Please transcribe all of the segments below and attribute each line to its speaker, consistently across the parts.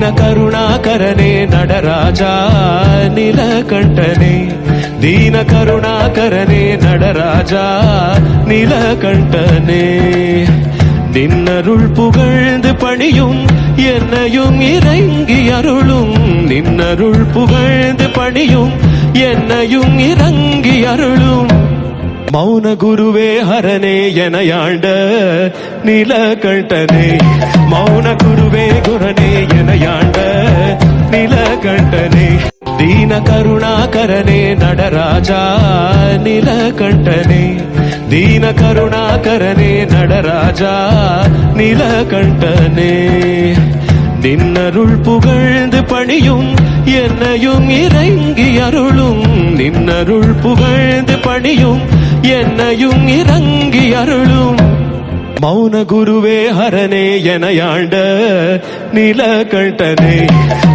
Speaker 1: దిన కరుణాకరనే నడరాజా నీలకంఠనే దీన కరుణాకరనే நடராஜா நிலகண்டனே நின்னருள் புகழ்ந்து பணியும் என்னையும் இறங்கி அருளும் நின்னருள் புகழ்ந்து பணியும் என்னையும் இறங்கி அருளும் மௌன குருவே ஹரனே என ஆண்ட நில கண்டனே மௌன குருவே குரனே என ஆண்ட நில கண்டனே தீன கருணாகரனே நடராஜா நில கண்டனே தீன கருணாகரனே நடராஜா நில நின்னருள் புகழ்ந்து பணியும் என்னையும் இறங்கி அருளும். நின்னருள் புகழ்ந்து பணியும் என்னையும் இறங்கி அருளும். மௌன குருவே ஹரனே எனையாண்ட நீலகண்டனே.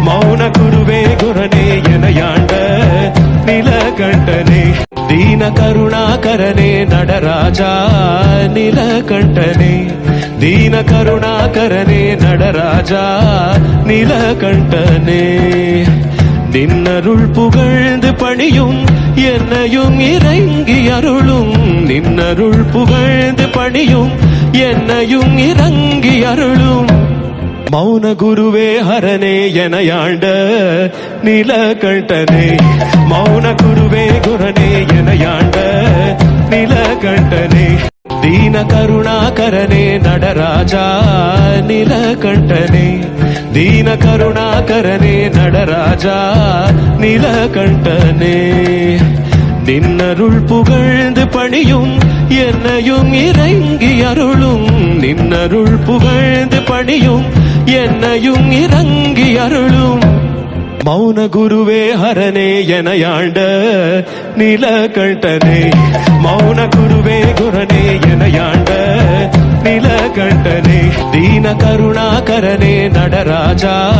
Speaker 1: மௌன குருவே குரனே எனையாண்ட நீலகண்டனே. தீன கருணாகரனே நடராஜா நீலகண்டனே. தீன கருணாகரனே நடராஜா நீலகண்டனே. நின்னருள் புகழ்ந்து பணியும் என்னையும் இறங்கி அருளும். நின்னருள் புகழ்ந்து பணியும் என்னையும் இறங்கி அருளும். மௌன குருவே ஹரனே என ஆண்ட நில கண்டனே மௌன குருவே குரனே என ஆண்ட தீன கருணாகரனே நடராஜா நில దీన కరుణాకరనే நடராஜா நிலகண்டனே நின்னருள் புகழ்ந்து பணியும் என்னையும் இறங்கி அருளும் நின்னருள் புகழ்ந்து பணியும் என்னையும் இறங்கி அருளும் மௌன குருவே ஹரனே எனையாண்ட நிலகண்டனே மௌன குருவே குரனே எனையாண்ட நீலகண்டனே தீன கருணாகரனே நடராஜா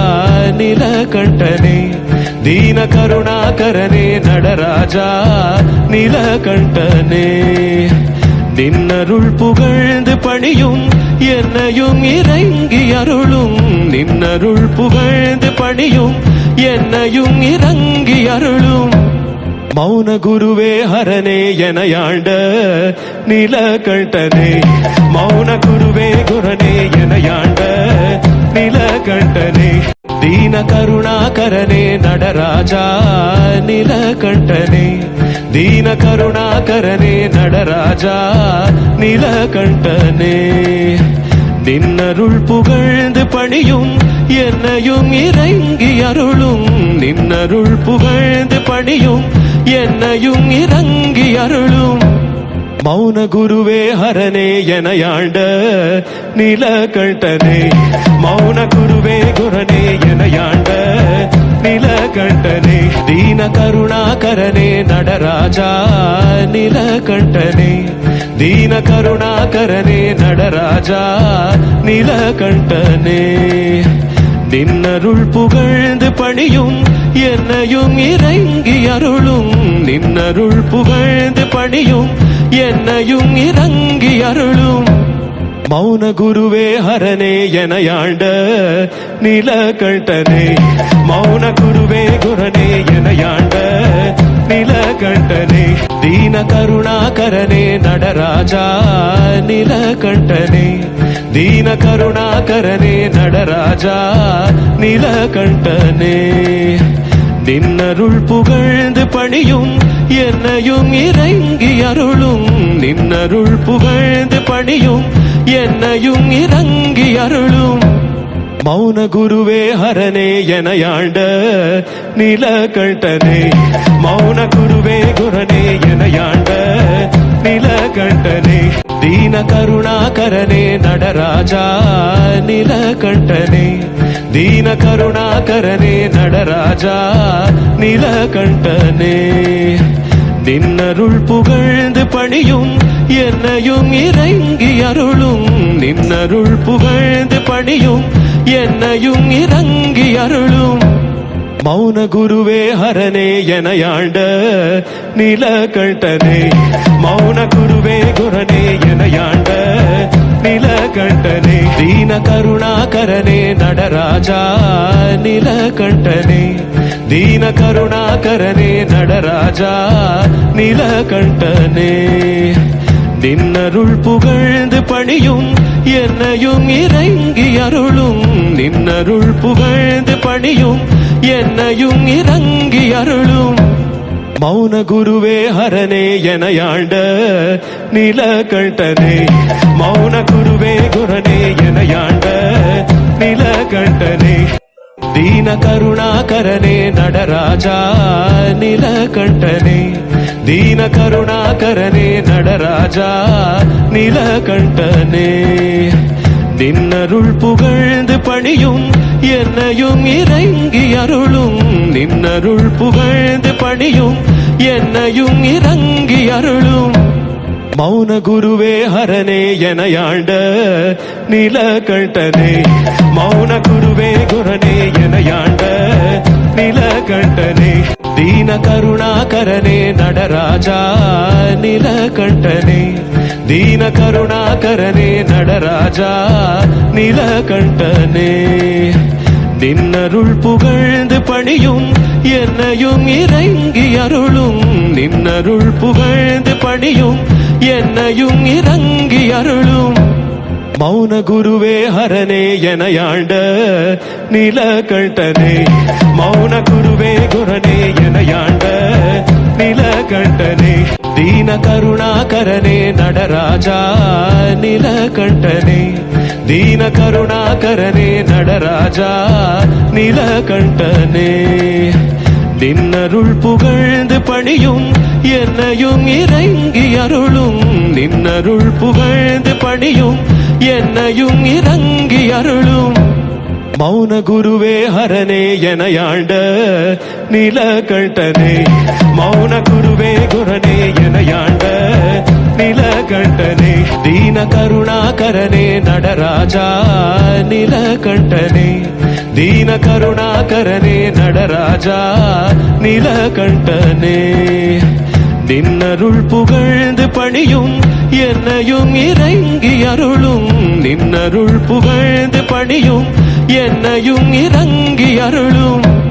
Speaker 1: நீலகண்டனே. தீன கருணாகரனே நடராஜா நீலகண்டனே. நின்னருள் புகழ்ந்து பணியும் என்னையும் இறங்கி அருளும். நின்னருள் புகழ்ந்து பணியும் என்னையும் இறங்கி அருளும். மௌன குருவே ஹரனே எனையாண்ட நில கண்டனே மௌன குருவே குரனே எனையாண்ட நில கண்டனே தீன கருணாகரனே நடராஜா நில கண்டனே தீன கருணாகரனே நடராஜா நில கண்டனே நின்னருள் புகழ்ந்து பணியும் என்னையும் இறங்கி அருளும். நின்னருள் புகழ்ந்து பணியும் என்னையும் இறங்கி அருளும். மௌன குருவே ஹரனே எனையாண்ட நீலகண்டனே. மௌன குருவே குரனே எனையாண்ட நீலகண்டனே. தீன கருணாகரனே நடராஜா நில கண்டனே தீன கருணாகரனே நடராஜா நில கண்டனே நின்னருள் புகழ்ந்து பணியும் என்னையும் இறங்கி அருளும். நின்னருள் புகழ்ந்து பணியும். என்னையும் இறங்கி அருளும். மௌன குருவே ஹரனே என ஆண்ட நில கண்டனே மௌன குருவே குரனே என ஆண்ட நில கண்டனே தீன கருணாகரனே நடராஜா நில தீன கருணாகரனே நடராஜா நீலகண்டனே. நின்னருள் புகழ்ந்து பணியும் என்னையும் இறங்கி அருளும். நின்னருள் புகழ்ந்து பணியும் என்னையும் இறங்கி அருளும். மௌன குருவே ஹரனே எனையாண்ட நீலகண்டனே. மௌன குருவே குரனே எனையாண்ட நீலகண்டனே தீன கருணாகரனே நடராஜா நீலகண்டனே. தீன கருணாகரனே நடராஜா நீலகண்டனே. நின்னருள் புகழ்ந்து பணியும் என்னையும் இறங்கி அருளும். நின்னருள் புகழ்ந்து பணியும் என்னையும் இறங்கி அருளும். மௌன குருவே ஹரனே என ஆண்ட நீலகண்டனே. மௌன குருவே குரனே எனையாண்ட நீலகண்டனே. தீன கருணாகரனே நடராஜா நிலகண்டனே. தீன கருணாகரனே நடராஜா நிலகண்டனே. நின்னருள் புகழ்ந்து பணியும் என்னையும் இறங்கி அருளும். நின்னருள் புகழ்ந்து பணியும் என்னையும் இறங்கி அருளும். மௌன குருவே ஹரனே எனையாண்ட நிலகண்டனே. மௌன குருவே குரனே எனையாண்ட நிலகண்டனே. தீன கருணாகரனே நடராஜா நில கண்டனே தீன கருணாகரனே நடராஜா நில கண்டனே நின்னருள் புகழ்ந்து பணியும் என்னையும் இறங்கி அருளும். நின்னருள் புகழ்ந்து பணியும் என்னையும் இறங்கி அருளும். மௌன குருவே ஹரனே எனையாண்ட நிலகண்டனே. மௌன குருவே குரனே எனையாண்ட நிலகண்டனே. தீன கருணாகரனே நடராஜா நிலகண்டனே தீன கருணாகரனே நடராஜா நிலகண்டனே நின்னருள் புகழ்ந்து பணியும் என்னையும் இறங்கி அருளும் நின்னருள் புகழ்ந்து பணியும் என்னையும் இறங்கி அருளும் மௌன குருவே ஹரனே எனையாண்ட நிலகண்டனே. மௌன குருவே குரனே எனையாண்ட நிலகண்டனே. தீன கருணாகரனே நடராஜா நில கண்டனே தீன கருணாகரனே நடராஜா நில கண்டனே நின்னருள் புகழ்ந்து பணியும் என்னையும் இறங்கி அருளும். நின்னருள் புகழ்ந்து பணியும் என்னையும் இறங்கி அருளும். மௌன குருவே ஹரனே எனையாண்ட நிலகண்டனே. மௌன குருவே குரனே எனையாண்ட நிலகண்டனே. தீன கருணாகரனே நடராஜா நிலகண்டனே. தீன கருணாகரனே நடராஜா நிலகண்டனே. நின்னருள் புகழ்ந்து பணியும் என்னையும் இறங்கி அருளும். நின்னருள் புகழ்ந்து பணியும் என்னையும் இறங்கி அருளும்.